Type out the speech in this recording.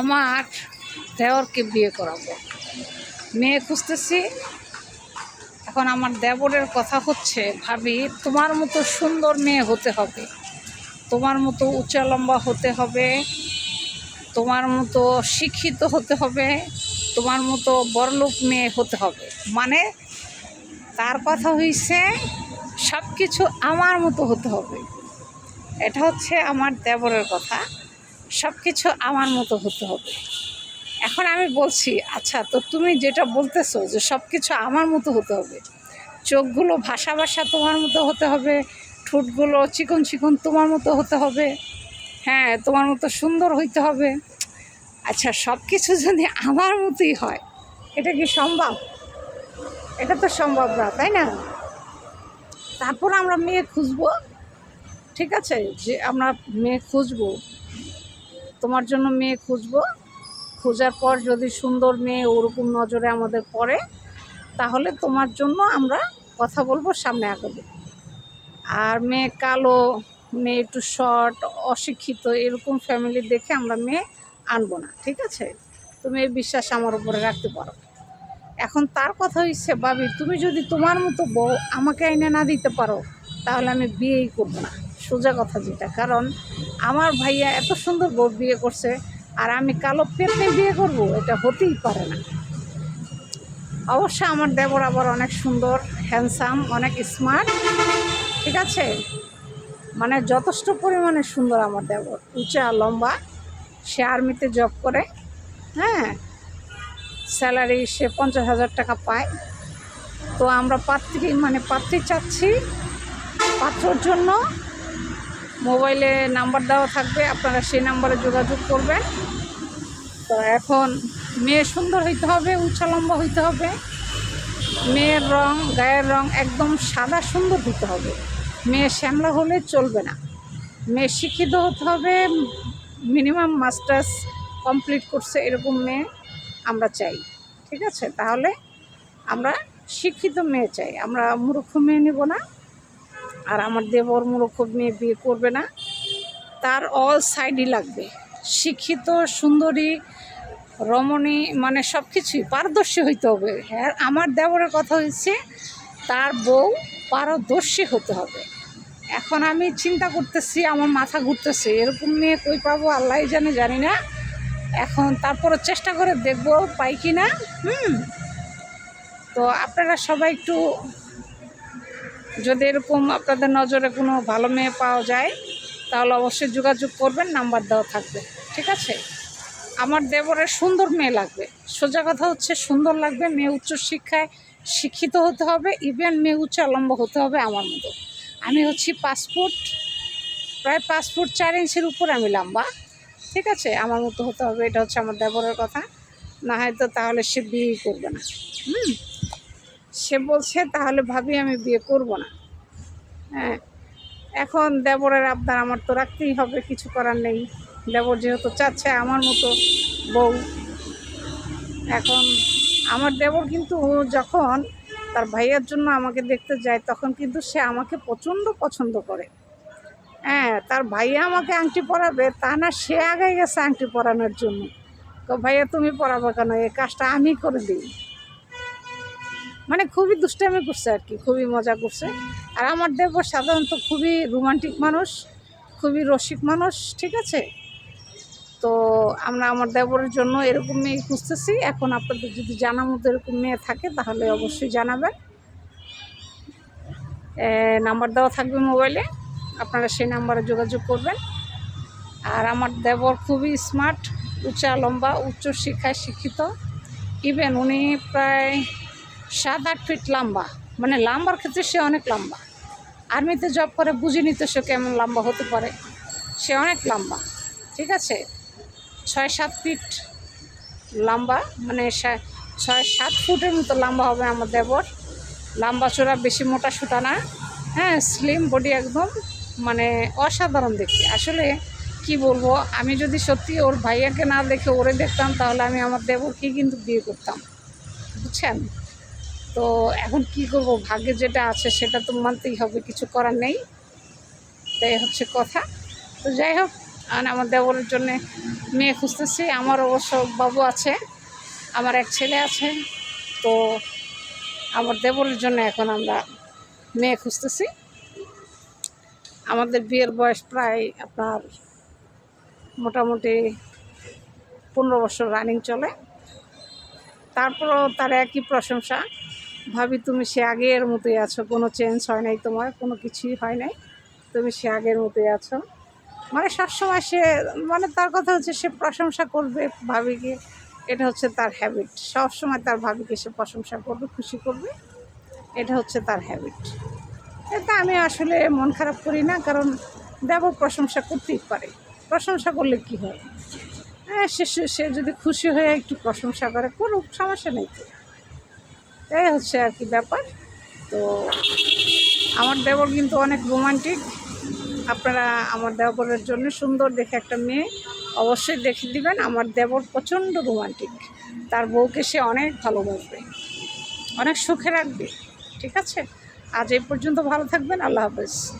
আমার দেওরকে বিয়ে করাবো। মেয়ে খুঁজতেছি, এখন আমার দেবরের কথা হচ্ছে, ভাবি, তোমার মতো সুন্দর মেয়ে হতে হবে, তোমার মতো উঁচা লম্বা হতে হবে, তোমার মতো শিক্ষিত হতে হবে, তোমার মতো বড়লোক মেয়ে হতে হবে। মানে তার কথা হইছে সব কিছু আমার মতো হতে হবে। এটা হচ্ছে আমার দেবরের কথা। সব কিছু আমার মতো হতে হবে। এখন আমি বলছি আচ্ছা তো তুমি যেটা বলতেছো যে সব কিছু আমার মতো হতে হবে, চোখগুলো ভাষা ভাষা তোমার মতো হতে হবে, ঠোঁটগুলো চিকন চিকন তোমার মতো হতে হবে হ্যাঁ তোমার মতো সুন্দর হইতে হবে। আচ্ছা সব কিছু যদি আমার মতোই হয়, এটা কি সম্ভব? এটা তো সম্ভব না, তাই না? তারপর আমরা মেয়ে খুঁজবো, ঠিক আছে? যে আমরা মেয়ে খুঁজবো তোমার জন্য মেয়ে খুঁজবো। খোঁজার পর যদি সুন্দর মেয়ে ওরকম নজরে আমাদের পড়ে, তাহলে তোমার জন্য আমরা কথা বলব সামনে আগাবো। আর মেয়ে কালো, মেয়ে একটু শর্ট অশিক্ষিত, এরকম ফ্যামিলি দেখে আমরা মেয়ে আনব না, ঠিক আছে? তুমি এই বিশ্বাস আমার উপরে রাখতে পারো। এখন তার কথা হচ্ছে ভাবি, তুমি যদি তোমার মতো বউ আমাকে এনে না দিতে পারো, তাহলে আমি বিয়েই করব না। সোজা কথা যেটা, কারণ আমার ভাইয়া এত সুন্দর বউ বিয়ে করছে আর আমি কালো পেটে বিয়ে করব, এটা হতেই পারে না। অবশ্য আমার দেবর আবার অনেক সুন্দর হ্যান্ডসাম অনেক স্মার্ট ঠিক আছে? মানে যথেষ্ট পরিমাণে সুন্দর আমার দেবর। উঁচা, লম্বা, সে আর্মিতে জব করে হ্যাঁ? স্যালারি সে পঞ্চাশ হাজার টাকা পায়। তো আমরা পাত্রী মানে পাত্রী চাচ্ছি পাত্রর জন্য। মোবাইলে নাম্বার দেওয়া থাকবে, আপনারা সেই নাম্বারে যোগাযোগ করবেন। তো এখন মেয়ে সুন্দর হইতে হবে উঁচা লম্বা হইতে হবে। মেয়ের রং, গায়ের রং একদম সাদা সুন্দর হতে হবে। মেয়ে শ্যামলা হলে চলবে না। মেয়ে শিক্ষিত হতে হবে, মিনিমাম মাস্টার্স কমপ্লিট করছে এরকম মেয়ে আমরা চাই। ঠিক আছে? তাহলে আমরা শিক্ষিত মেয়ে চাই। আমরা মূর্খ মেয়ে নেব না। আর আমার দেবর মূর্খ মেয়ে বিয়ে করবে না। তার অল সাইডই লাগবে। শিক্ষিত, সুন্দরী, রমণী মানে সব কিছুই পারদর্শী হইতে হবে। হ্যাঁ আমার দেবরের কথা হচ্ছে তার বউ পারদর্শী হতে হবে। এখন আমি চিন্তা করতেছি, আমার মাথা ঘুরতেছে, এরকম মেয়ে কই পাবো আল্লাহ জানে, জানি না। এখন তারপরে চেষ্টা করে দেখব পাই কি না হুম। তো আপনারা সবাই একটু যদি এরকম আপনাদের নজরে কোনো ভালো মেয়ে পাওয়া যায়, তাহলে অবশ্যই যোগাযোগ করবেন, নাম্বার দেওয়া থাকবে, ঠিক আছে? আমার দেবরের সুন্দর মেয়ে লাগবে। সোজা কথা হচ্ছে সুন্দর লাগবে, মেয়ে উচ্চ শিক্ষায় শিক্ষিত হতে হবে ইভেন মেয়ে উচ্চ লম্বা হতে হবে আমার মতো। আমি হচ্ছি পাসপোর্ট প্রায় পাসপোর্ট চার ইঞ্চির উপর আমি লম্বা, ঠিক আছে? আমার মতো হতে হবে, এটা হচ্ছে আমার দেবরের কথা। না হয়তো তাহলে সে বিয়েই করবে না। হুম? সে বলছে, তাহলে ভাবি আমি বিয়ে করব না। হ্যাঁ এখন দেবরের আবদার আমার তো রাখতেই হবে, কিছু করার নেই। দেবর যেহেতু চাচ্ছে আমার মতো বউ। এখন আমার দেবর কিন্তু যখন তার ভাইয়ার জন্য আমাকে দেখতে যায়, তখন কিন্তু সে আমাকে প্রচণ্ড পছন্দ করে। হ্যাঁ তার ভাইয়া আমাকে আংটি পরাবে, তা না সে আগে গেছে আংটি পরানোর জন্য। তো ভাইয়া তুমি পরাবে কেন? এই কাজটা আমি করে দিই। মানে খুবই দুষ্টামি করছে আর কি, খুবই মজা করছে। আর আমার দেবর সাধারণত খুবই রোমান্টিক মানুষ, খুবই রসিক মানুষ, ঠিক আছে? তো আমরা আমার দেবরের জন্য এরকম মেয়ে খুঁজতেছি। এখন আপনাদের যদি জানার মতো এরকম মেয়ে থাকে, তাহলে অবশ্যই জানাবেন। নাম্বার দেওয়া থাকবে মোবাইলে আপনারা সেই নাম্বারে যোগাযোগ করবেন। আর আমার দেবর খুবই স্মার্ট উঁচা, লম্বা, উচ্চ শিক্ষায় শিক্ষিত। ইভেন উনি প্রায় সাত, আট ফিট লম্বা। মানে লাম্বার ক্ষেত্রে সে অনেক লম্বা। আর্মিতে জব করে বুঝিনি তো সে কেমন লম্বা হতে পারে। সে অনেক লম্বা, ঠিক আছে? ছয়, সাত ফিট লম্বা মানে ছয়, সাত ফুটের মতো লম্বা হবে আমার দেবর। লম্বা চোরা বেশি, মোটা সুটা না। হ্যাঁ স্লিম বডি একদম মানে অসাধারণ দেখতে। আসলে কি বলব, আমি যদি সত্যি ওর ভাইয়াকে না দেখে ওরে দেখতাম, তাহলে আমি আমার দেবরকে কিন্তু বিয়ে করতাম। বুঝছেন? তো এখন কি করব? ভাগ্যে যেটা আছে সেটা তো মানতেই হবে, কিছু করার নেই। তাই হচ্ছে কথা। তো যাই হোক, আর আমার দেবরের জন্যে মেয়ে খুঁজতেছি। আমার অবশ্য বাবু আছে, আমার এক ছেলে আছে। তো আমার দেবরের জন্য এখন আমরা মেয়ে খুঁজতেছি। আমাদের বিয়ের বয়স প্রায় আপনার মোটামুটি পনেরো বছর রানিং চলে। তারপরও তার একই প্রশংসা। ভাবি, তুমি সে আগের মতোই আছো। কোনো চেঞ্জ হয় নাই তোমার, কোনো কিছুই হয় নাই। তুমি সে আগের মতোই আছো। মানে সবসময় সে মানে তার কথা হচ্ছে সে প্রশংসা করবে ভাবিকে। এটা হচ্ছে তার হ্যাবিট সবসময় তার ভাবিকে সে প্রশংসা করবে, খুশি করবে। এটা হচ্ছে তার হ্যাবিট এটা আমি আসলে মন খারাপ করি না, কারণ দেব প্রশংসা করতেই পারে। প্রশংসা করলে কি হয়? হ্যাঁ সে সে- যদি খুশি হয়ে একটু প্রশংসা করে, করুক, সমস্যা নেই তো। এই হচ্ছে আর কি ব্যাপার। তো আমার দেবর কিন্তু অনেক রোমান্টিক। আপনারা আমার দেবরের জন্য সুন্দর দেখে একটা মেয়ে অবশ্যই দেখে দিবেন। আমার দেবর প্রচণ্ড রোমান্টিক। তার বউকে সে অনেক ভালোবাসবে, অনেক সুখে রাখবে। ঠিক আছে? আজ এই পর্যন্ত ভালো থাকবেন। আল্লাহ হাফেজ।